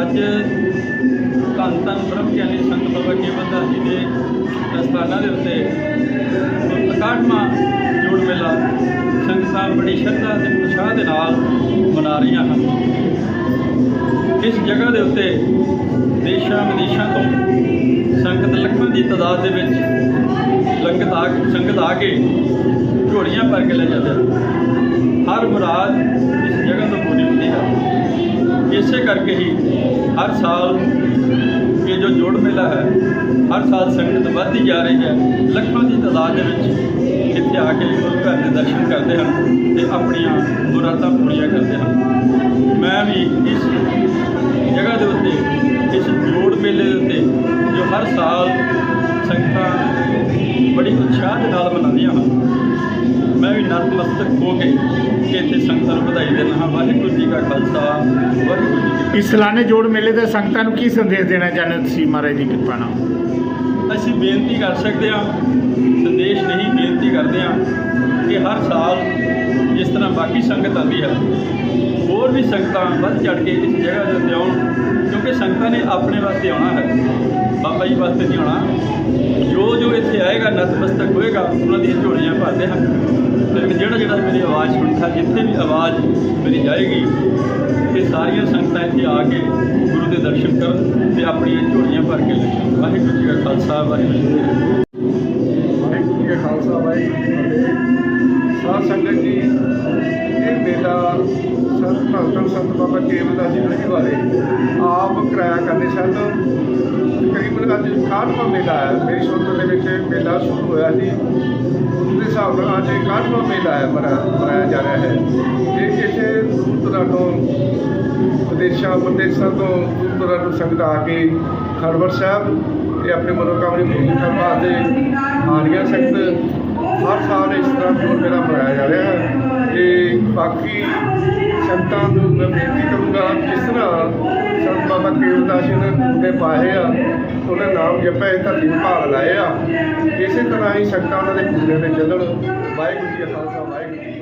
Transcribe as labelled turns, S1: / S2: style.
S1: ਅੱਜ ਧੰਨ ਧੰਨ ਬ੍ਰਹਮ ਗਿਆਨੀ ਸੰਤ ਬਾਬਾ ਕੇਵਲ ਦਾਸ ਜੀ ਦੇ ਅਸਥਾਨਾਂ ਦੇ ਉੱਤੇ 61ਵਾਂ ਜੋੜ ਮੇਲਾ ਸੰਗਤਾਂ ਬੜੀ ਸ਼ਰਧਾ ਤੇ ਉਤਸ਼ਾਹ ਦੇ ਨਾਲ ਮਨਾ ਰਹੀਆਂ ਹਨ। ਇਸ ਜਗ੍ਹਾ ਦੇ ਉੱਤੇ ਦੇਸ਼ਾਂ ਵਿਦੇਸ਼ਾਂ ਤੋਂ ਸੰਗਤ ਲੱਖਾਂ ਦੀ ਤਾਦਾਦ ਦੇ ਵਿੱਚ ਲੰਗਤ ਆ ਸੰਗਤ ਆ ਕੇ ਝੋਲੀਆਂ ਭਰ ਕੇ ਲੈ ਜਾਂਦੇ ਹਨ। ਹਰ ਮੁਰਾਦ ਇਸ ਜਗ੍ਹਾ ਤੋਂ ਕਰਕੇ ਹੀ ਹਰ ਸਾਲ ਇਹ ਜੋ ਜੋੜ ਮੇਲਾ ਹੈ, ਹਰ ਸਾਲ ਸੰਗਤ ਵੱਧਦੀ ਜਾ ਰਹੀ ਹੈ। ਲੱਖਾਂ ਦੀ ਤਾਦਾਦ ਦੇ ਵਿੱਚ ਇੱਥੇ ਆ ਕੇ ਗੁਰੂ ਘਰ ਦੇ ਦਰਸ਼ਨ ਕਰਦੇ ਹਨ ਤੇ ਆਪਣੀਆਂ ਮੁਰਾਦਾਂ ਪੂਰੀਆਂ ਕਰਦੇ ਹਨ। ਮੈਂ ਵੀ ਇਸ ਜਗ੍ਹਾ ਦੇ ਉੱਤੇ, ਇਸ ਜੋੜ ਮੇਲੇ ਦੇ ਉੱਤੇ ਜੋ ਹਰ ਸਾਲ ਸੰਗਤਾਂ ਬੜੀ ਉਤਸ਼ਾਹ ਦੇ ਨਾਲ ਮਨਾਉਂਦੀਆਂ ਹਨ, ਮੈਂ ਵੀ ਨਤਮਸਤਕ ਹੋ ਕੇ ਇੱਥੇ ਸੰਗਤਾਂ ਨੂੰ ਵਧਾਈ ਦਿੰਦਾ ਹਾਂ। ਵਾਹਿਗੁਰੂ ਜੀ ਕਾ ਖਾਲਸਾ, ਵਾਹਿਗੁਰੂ ਜੀ
S2: ਇਸ ਸਾਲਾਨੇ ਜੋੜ ਮੇਲੇ ਦੇ ਸੰਗਤਾਂ ਨੂੰ ਕੀ ਸੰਦੇਸ਼ ਦੇਣਾ ਚਾਹੁੰਦੇ ਹੋ ਤੁਸੀਂ ਮਹਾਰਾਜ ਦੀ ਕਿਰਪਾ ਨਾਲ?
S1: ਅਸੀਂ ਬੇਨਤੀ ਕਰ ਸਕਦੇ ਹਾਂ, ਸੰਦੇਸ਼ ਨਹੀਂ, ਬੇਨਤੀ ਕਰਦੇ ਹਾਂ ਕਿ ਹਰ ਸਾਲ ਜਿਸ ਤਰ੍ਹਾਂ ਬਾਕੀ ਸੰਗਤ ਆਉਂਦੀ ਹੈ, ਹੋਰ ਵੀ ਸੰਗਤਾਂ ਵੱਧ ਚੜ ਕੇ ਇਸ ਜਗ੍ਹਾ ਦੇ ਉੱਤੇ ਆਉਣ, ਕਿਉਂਕਿ ਸੰਗਤਾਂ ਨੇ ਆਪਣੇ ਵਾਸਤੇ ਆਉਣਾ ਹੈ, ਬਾਬਾ ਜੀ ਵਾਸਤੇ ਨਹੀਂ ਆਉਣਾ। ਜੋ ਜੋ ਇੱਥੇ ਆਏਗਾ, ਨਤਮਸਤਕ ਹੋਏਗਾ, ਉਹਨਾਂ ਦੀਆਂ ਝੋਲੀਆਂ ਭਰਦੇ ਹਨ ਲੇਕਿਨ ਜਿਹੜਾ ਜਿਹੜਾ ਮੇਰੀ ਆਵਾਜ਼ ਸੁਣਦਾ, ਜਿੱਥੇ ਵੀ ਆਵਾਜ਼ ਮੇਰੀ ਜਾਏਗੀ ਸਾਰੀਆਂ ਸੰਗਤਾਂ ਇੱਥੇ ਆ ਕੇ ਗੁਰੂ ਦੇ ਦਰਸ਼ਨ ਕਰਨ ਤੇ ਆਪਣੀਆਂ ਝੋਲੀਆਂ ਭਰ ਕੇ ਲਿਖਣ ਵਾਹਿਗੁਰੂ ਜੀ ਕਾ ਖਾਲਸਾ, ਵਾਹਿਗੁਰੂ ਜੀ ਕੀ ਫਤਿਹ।
S3: ਵਾਹਿਗੁਰੂ ਜੀ ਕਾ ਖਾਲਸਾ, ਵਾਹਿਗੁਰੂ ਜੀ ਸਾਧ ਸੰਗਤ ਜੀ, ਇਹ ਮੇਲਾ ਸੰਤ ਭਗਤਨ ਸੰਤ ਬਾਬਾ ਕੇਵਲਦਾਸ ਜੀ ਦੇ ਵਾਲੇ ਆਪ ਕਰਾਇਆ ਕਰਦੇ ਸਨ। ਤਕਰੀਬਨ ਅੱਜ 61ਵਾਂ ਮੇਲਾ ਹੈ ਮੇਰੀ ਸੋਚ ਦੇ ਵਿੱਚ ਮੇਲਾ ਸ਼ੁਰੂ ਹੋਇਆ ਸੀ। ਉਸ ਦੇ ਹਿਸਾਬ ਨਾਲ ਅੱਜ 61ਵਾਂ ਮੇਲਾ ਹੈ, ਮਨਾ- ਮਨਾਇਆ ਜਾ ਰਿਹਾ ਹੈ। ਇਹ ਕਿਸੇ ਦੂਰ ਦਰਾਡੋਂ ਵਿਦੇਸ਼ਾਂ, ਪ੍ਰਦੇਸ਼ਾਂ ਤੋਂ ਦੂਰ ਦਰਾਡੋਂ ਸੰਗਤ ਆ ਕੇ ਖੜਵਰ ਸਾਹਿਬ ਇਹ ਆਪਣੇ ਮਨੋਕਾਮਨਾ ਪੂਰੀ ਕਰਨ ਵਾਸਤੇ ਆਰੀਆ ਸੰਗਤ ਹਰ ਸਾਲ ਇਸ ਤਰ੍ਹਾਂ ਜੋੜ ਮੇਲਾ ਮਨਾਇਆ ਜਾ ਰਿਹਾ ਹੈ। ਤੇ ਬਾਕੀ ਸੰਗਤਾਂ ਨੂੰ ਮੈਂ ਬੇਨਤੀ ਕਰੂੰਗਾ ਜਿਸ ਤਰ੍ਹਾਂ ਬਾਬਾ ਕੇਵਲਦਾਸ ਜੀ ਨੇ ਗੁਰਦੇ ਪਾਏ ਆ, ਉਹਨਾਂ ਨਾਮ ਜਪਿਆ ਇਹ ਧਰਤੀ ਨੂੰ ਭਾਗ ਲਾਏ ਆ। ਇਸੇ ਤਰ੍ਹਾਂ ਹੀ ਸੰਗਤਾਂ ਉਹਨਾਂ ਦੇ ਪੂਰੇ ਤੇ ਚੱਲਣ ਵਾਹਿਗੁਰੂ ਜੀ ਕਾ ਖਾਲਸਾ, ਵਾਹਿਗੁਰੂ